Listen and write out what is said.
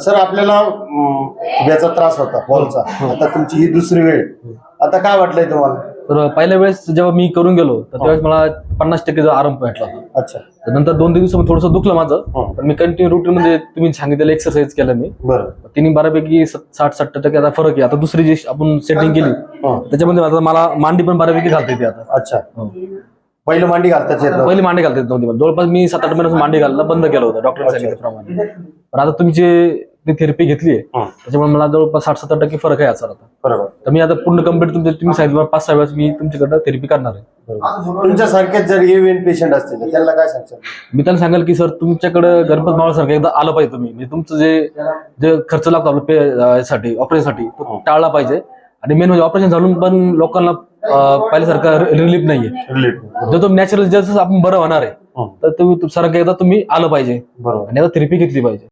Sir आपल्याला उभ्याचा त्रास होता बॉलचा. आता तुमची ही दुसरी वेळ. आता काय वाटलंय तुम्हाला? तर पहिल्या वेळेस जेव्हा मी करून गेलो तर त्यावेळेस मला पन्नास टक्के आराम भेटला. होता अच्छा. तर नंतर दोन तीन दिवसामध्ये थोडंसं दुखलं माझं. पण मी कंटिन्यू रुटीन मध्ये तुम्ही सांगितलेलं एक्सरसाइज केलं मी. बरं. तिने बऱ्यापैकी साठ सत्तर टक्के आता फरक आहे. आता दुसरी जी आपण सेटिंग केली. त्याच्यामध्ये मला मांडी पण बऱ्यापैकी घालता येते आता. अच्छा. हो. पहिलं मांडी घालताच येत नव्हतं. पहिली मांडी घालता येत नव्हती मला. जवळपास मी सात आठ महिन्यापासून मांडी घालणं बंद केलं होतं डॉक्टर सांगितल्याप्रमाणे. पण आता तुम्ही जे थेरपी घेतली आहे हं. त्याच्यामुळे मला जवळपास साठ सत्तर टक्के फरक आहे याचा आता. बरोबर. तर मी आता पूर्ण कंप्लीट तुमच्या तुम्ही सांगितलं पाच सहा वेळेस मी तुमच्याकडे थेरपी करणार आहे. तुमच्यासारखेच जर एव्हीएन पेशंट असतील तर त्यांना काय सांगशाल? मी त्यांना सांगाल की सर तुमच्याकडे गणपत मावळसारखं एकदा आलं पाहिजे तुम्ही. म्हणजे तुमचं जे जे खर्च लागतो आपल्या पे अं, यासाठी ऑपरेशनसाठी तो टाळला पाहिजे. आणि मेन म्हणजे ऑपरेशन झालून पण लोकांना पहिल्यासारखं रिलीफ नाहीये. जो तो नॅचरल जसं आपण बरं होणार आहे तर तुम्ही सारखं एकदा तुम्ही आलं पाहिजे. बरोबर. आणि आता थेरपी घेतली पाहिजे.